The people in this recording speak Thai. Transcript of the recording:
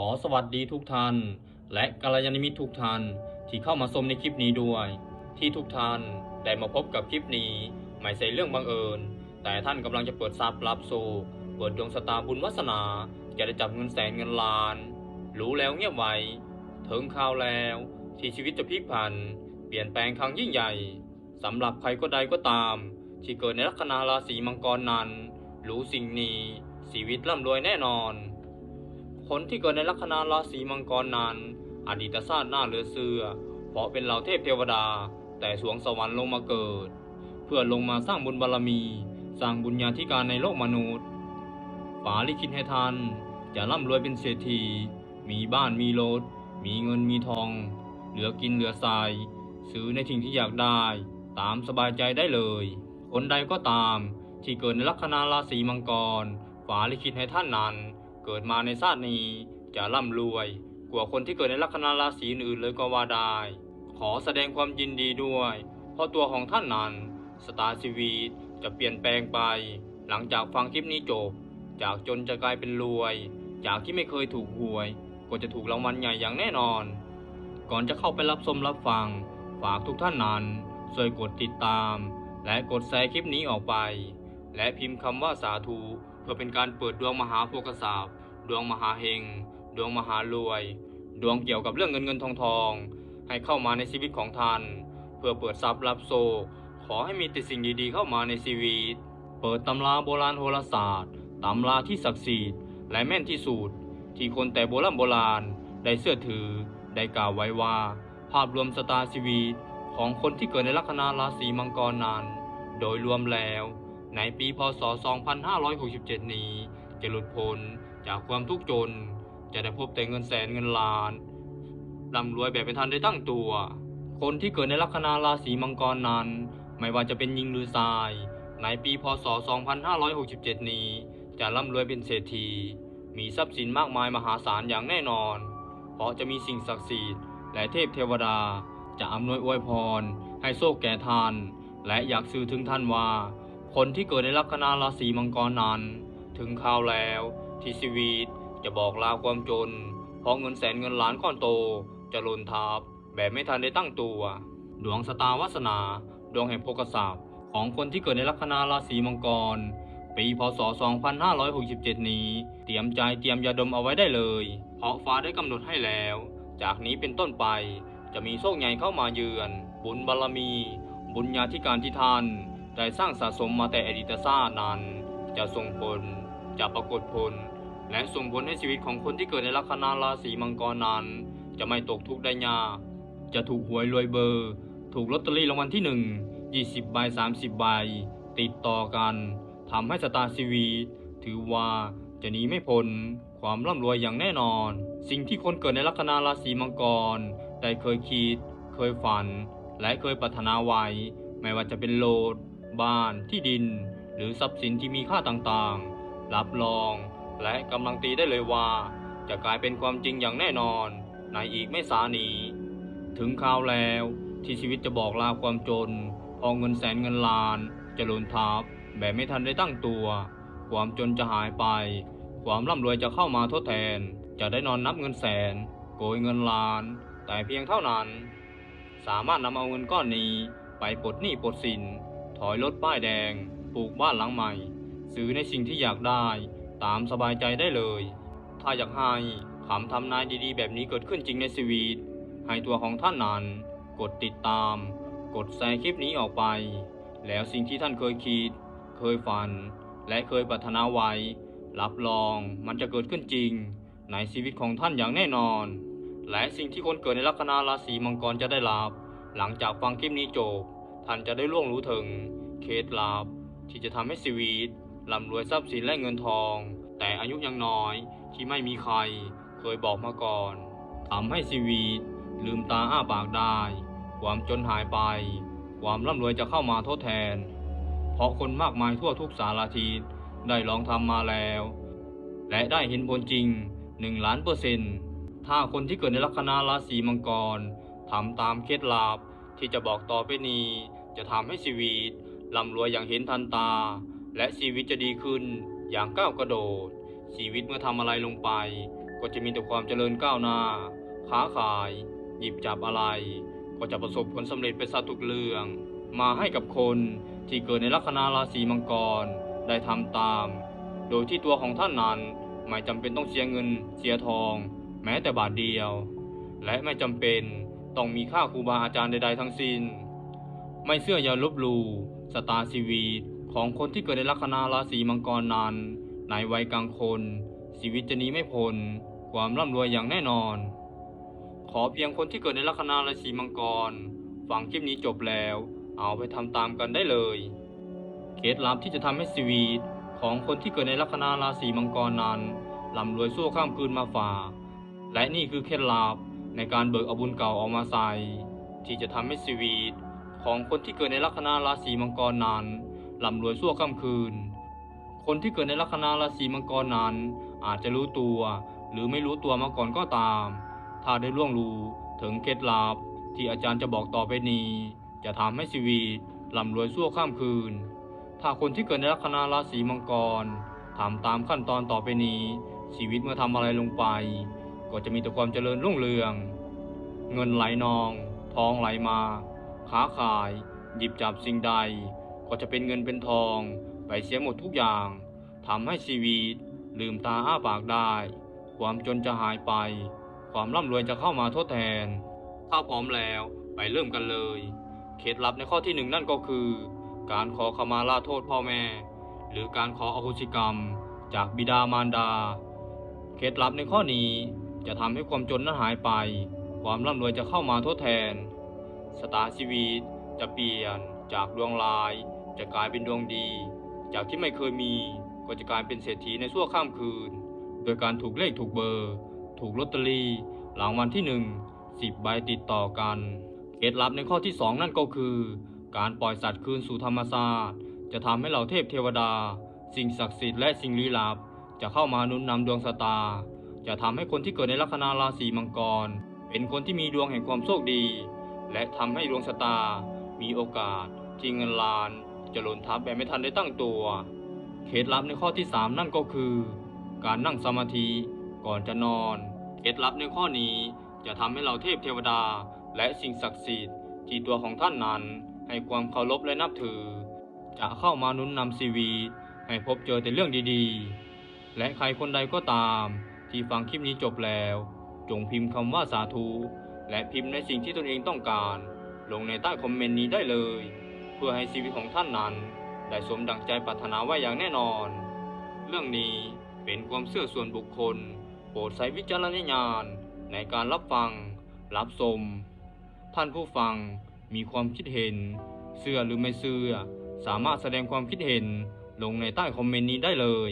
อสวัสดีทุกท่าน และกัลยาณมิตรทุกท่านที่เข้ามาชมในคลิปนี้ด้วย ที่ทุกท่านได้มาพบกับคลิปนี้ไม่ใช่เรื่องบังเอิญ แต่ท่านกำลังจะเปิดทรัพย์รับโซเปิดดวงสตาบุญวาสนาจะได้จับเงินแสนเงินล้าน รู้แล้วเงียบไว้ถึงข่าวแล้วที่ชีวิตจะพลิกผัน เปลี่ยนแปลงครั้งยิ่งใหญ่สำหรับใครก็ใดก็ตาม ที่เกิดในลัคนาราศีมังกรนั้น รู้สิ่งนี้ชีวิตร่ำรวยแน่นอน คนที่เกิดในลัคนาราศีมังกรนั้นอดีตชาติหน้าเหลือเสือ เพราะเป็นเหล่าเทพเทวดา แต่สวงสวรรค์ลงมาเกิด เพื่อลงมาสร้างบุญบารมี สร้างบุญญาธิการในโลกมนุษย์ฝาลิขิตให้ท่านจะร่ำรวยเป็นเศรษฐี มีบ้านมีรถ มีเงินมีทอง เหลือกินเหลือใส่ซื้อในสิ่งที่อยากได้ ตามสบายใจได้เลย คนใดก็ตาม ที่เกิดในลัคนาราศีมังกรฝาลิขิตให้ท่านนั้น เกิดมาในชาตินี้จะร่ำรวย กว่าคนที่เกิดในลัคนาราศีอื่นเลยก็ว่าได้ ขอแสดงความยินดีด้วย เพราะตัวของท่านนั้นสตาร์ชีวิตจะเปลี่ยนแปลงไป หลังจากฟังคลิปนี้จบ จากจนจะกลายเป็นรวย จากที่ไม่เคยถูกหวย ก็จะถูกรางวัลใหญ่อย่างแน่นอน ก่อนจะเข้าไปรับชมรับฟัง ฝากทุกท่านนั้นช่วยกดติดตาม และกดแชร์คลิปนี้ออกไป และพิมพ์คำว่าสาธุเพื่อเป็นการเปิดดวงมหาโภคทรัพย์ ดวงมหาเฮง ดวงมหารวย ดวงเกี่ยวกับเรื่องเงินเงินทองทอง ให้เข้ามาในชีวิตของท่าน เพื่อเปิดทรัพย์รับโชคขอให้มีแต่สิ่งดีๆเข้ามาในชีวิต เปิดตำราโบราณโหราศาสตร์ ตำราที่ศักดิ์สิทธิ์และแม่นที่สุดที่คนแต่โบราณโบราณได้เชื่อถือ ได้กล่าวไว้ว่า ภาพรวมสตาร์ชีวิตของคนที่เกิดในลัคนาราศีมังกรนั้นโดยรวมแล้ว ในปีพศ 2567 นี้จะหลุดพ้น จากความทุกข์จนจะได้พบแต่เงินแสนเงินล้านร่ำรวยแบบไม่ทันได้ตั้งตัว คนที่เกิดในลัคนาราศีมังกรนั้น ไม่ว่าจะเป็นหญิงหรือชาย ในปีพศ 2567 นี้ จะร่ำรวยเป็นเศรษฐี มีทรัพย์สินมากมายมหาศาลอย่างแน่นอน เพราะจะมีสิ่งศักดิ์สิทธิ์และเทพเทวดาจะอำนวยอวยพร ให้โชคแก่ท่าน และอยากสื่อถึงท่านว่า คนที่เกิดในลัคนาราศีมังกรนั้น ถึงข่าวแล้ว ที่ชีวิตจะบอกลาความจน เพราะเงินแสนเงินล้านก้อนโต จะล่นทับแบบไม่ทันได้ตั้งตัว ดวงสตาวาสนา ดวงแห่งโภคทรัพย์ของคนที่เกิดในลัคนาราศีมังกร ปีพศ 2567 นี้ เตรียมใจเตรียมยาดมเอาไว้ได้เลย เพราะฟ้าได้กำหนดให้แล้ว จากนี้เป็นต้นไปจะมีโชคใหญ่เข้ามาเยือน บุญบารรมี บุญญาธิการที่ท่านได้สร้างสะสมมาแต่อดีตชาตินั้น จะส่งผล จะปรากฏผล และส่งผลให้ชีวิตของคนที่เกิดในลัคนาราศีมังกรนั้น จะไม่ตกทุกข์ได้ยากจะถูกหวยรวยเบอร์ ถูกลอตเตอรี่รางวัลที่หนึ่ง20ใบ30ใบติดต่อกันทำให้สตาร์ชีวีตถือว่าจะหนีไม่พ้นความร่ำรวยอย่างแน่นอน สิ่งที่คนเกิดในลัคนาราศีมังกรได้เคยคิด เคยฝัน และเคยปรารถนาไว้ ไม่ว่าจะเป็นโลด บ้านที่ดิน หรือทรัพย์สินที่มีค่าต่างๆ รับรอง และกำลังตีได้เลยว่า จะกลายเป็นความจริงอย่างแน่นอนในอีกไม่สานี ถึงคราวแล้วที่ชีวิตจะบอกลาความจน พอเงินแสนเงินล้าน จะล่นทับแบบไม่ทันได้ตั้งตัว ความจนจะหายไป ความร่ำรวยจะเข้ามาทดแทน จะได้นอนนับเงินแสน โกยเงินล้าน แต่เพียงเท่านั้น สามารถนำเอาเงินก้อนนี้ไปปลดหนี้ปลดสิน ถอยรถป้ายแดง ปลูกบ้านหลังใหม่ ซื้อในสิ่งที่อยากได้ ตามสบายใจได้เลย ถ้าอยากให้คำทำนายดีๆ แบบนี้เกิดขึ้นจริงในชีวิต ให้ตัวของท่านนั้น กดติดตาม กดแชร์คลิปนี้ออกไป แล้วสิ่งที่ท่านเคยคิด เคยฝัน และเคยปรารถนาไว้ รับรองมันจะเกิดขึ้นจริง ในชีวิตของท่านอย่างแน่นอน และสิ่งที่คนเกิดในลัคนาราศีมังกรจะได้รับ หลังจากฟังคลิปนี้จบ ท่านจะได้ล่วงรู้ถึงเคล็ดลับที่จะทำให้ชีวิต ร่ำรวยทรัพย์สินและเงินทอง แต่อายุยังน้อยที่ไม่มีใครเคยบอกมาก่อนทำให้ชีวิตลืมตาอ้าปากได้ ความจนหายไป ความร่ำรวยจะเข้ามาทดแทน เพราะคนมากมายทั่วทุกสารทิศได้ลองทำมาแล้ว และได้เห็นผลจริง1ล้านเปอร์เซ็นต์ถ้าคนที่เกิดในลัคนาราศีมังกรทำตามเคล็ดลับที่จะบอกต่อไปนี้ จะทำให้ชีวิตร่ำรวยอย่างเห็นทันตา และชีวิตจะดีขึ้นอย่างก้าวกระโดด ชีวิตเมื่อทำอะไรลงไป ก็จะมีแต่ความเจริญก้าวหน้า ค้าขาย หยิบจับอะไร ก็จะประสบผลสำเร็จไปซะทุกเรื่อง มาให้กับคนที่เกิดในลัคนาราศีมังกรได้ทำตาม โดยที่ตัวของท่านนั้นไม่จำเป็นต้องเสียเงิน เสียทอง แม้แต่บาทเดียว และไม่จำเป็นต้องมีค่าครูบาอาจารย์ใดๆทั้งสิ้น ไม่เชื่ออย่าลบลู่สตาร์ชีวีต ของคนที่เกิดในลัคนาราศีมังกรนั้นในวัยกลางคน ชีวิตจะนี้ไม่พ้นความร่ำรวยอย่างแน่นอน ขอเพียงคนที่เกิดในลัคนาราศีมังกร ฟังคลิปนี้จบแล้ว เอาไปทำตามกันได้เลย เคล็ดลับที่จะทำให้ชีวิตของคนที่เกิดในลัคนาราศีมังกรนั้นร่ำรวยสู้ข้ามคืนมาฝาและนี่คือเคล็ดลับในการเบิกอบุญเก่าออกมาใส่ที่จะทำให้ชีวิตของคนที่เกิดในลัคนาราศีมังกรนั้น ร่ำรวยชั่วข้ามคืน คนที่เกิดในลัคนาราศีมังกรนั้น อาจจะรู้ตัว หรือไม่รู้ตัวมาก่อนก็ตาม ถ้าได้ล่วงรู้ถึงเคล็ดลับที่อาจารย์จะบอกต่อไปนี้ จะทำให้ชีวิตร่ำรวยชั่วข้ามคืน ถ้าคนที่เกิดในลัคนาราศีมังกรทำตามขั้นตอนต่อไปนี้ ชีวิตเมื่อทำอะไรลงไป ก็จะมีแต่ความเจริญรุ่งเรือง เงินไหลนอง ทองไหลมา ค้าขาย หยิบจับสิ่งใด ก็จะเป็นเงินเป็นทอง ไปเสียหมดทุกอย่างทำให้ชีวิต ลืมตาอ้าปากได้ ความจนจะหายไป ความร่ำรวยจะเข้ามาทดแทน ถ้าพร้อมแล้วไปเริ่มกันเลย เคล็ดลับในข้อที่หนึ่งนั่นก็คือ การขอขมาลาโทษพ่อแม่ หรือการขออโหสิกรรม จากบิดามารดา เคล็ดลับในข้อนี้จะทำให้ความจนนั้นหายไป ความร่ำรวยจะเข้ามาทดแทนสตาร์ชีวิตจะเปลี่ยนจากดวงร้าย จะกลายเป็นดวงดี จากที่ไม่เคยมีก็จะกลายเป็นเศรษฐีในชั่วข้ามคืน โดยการถูกเลขถูกเบอร์ ถูกลอตเตอรี่หลังวันที่หนึ่งสิบใบติดต่อกัน เคล็ดลับในข้อที่สองนั่นก็คือ การปล่อยสัตว์คืนสู่ธรรมชาติจะทำให้เราเทพเทวดา สิ่งศักดิ์สิทธิ์และสิ่งลี้ลับ จะเข้ามานุนนำดวงชะตา จะทำให้คนที่เกิดในลัคนาราศีมังกร เป็นคนที่มีดวงแห่งความโชคดี และทำให้ดวงชะตา มีโอกาสที่เงินล้าน จะหล่นทับแบบไม่ทันได้ตั้งตัว เคล็ดลับในข้อที่ 3 นั่นก็คือ การนั่งสมาธิก่อนจะนอน เคล็ดลับในข้อนี้จะทำให้เราเทพเทวดา และสิ่งศักดิ์สิทธิ์ที่ตัวของท่านนั้น ให้ความเคารพและนับถือ จะเข้ามานุนนำชีวิตให้พบเจอแต่เรื่องดีๆ และใครคนใดก็ตาม ที่ฟังคลิปนี้จบแล้ว จงพิมพ์คำว่าสาธุ และพิมพ์ในสิ่งที่ตนเองต้องการ ลงในใต้คอมเมนต์นี้ได้เลย พื่อให้ชีวิตของท่านนั้นได้สมดังใจปรารถนาไว้อย่างแน่นอน เรื่องนี้เป็นความเชื่อส่วนบุคคล โปรดใช้วิจารณญาณในการรับฟัง รับชม ท่านผู้ฟังมีความคิดเห็น เชื่อหรือไม่เชื่อ สามารถแสดงความคิดเห็นลงในใต้คอมเมนต์นี้ได้เลย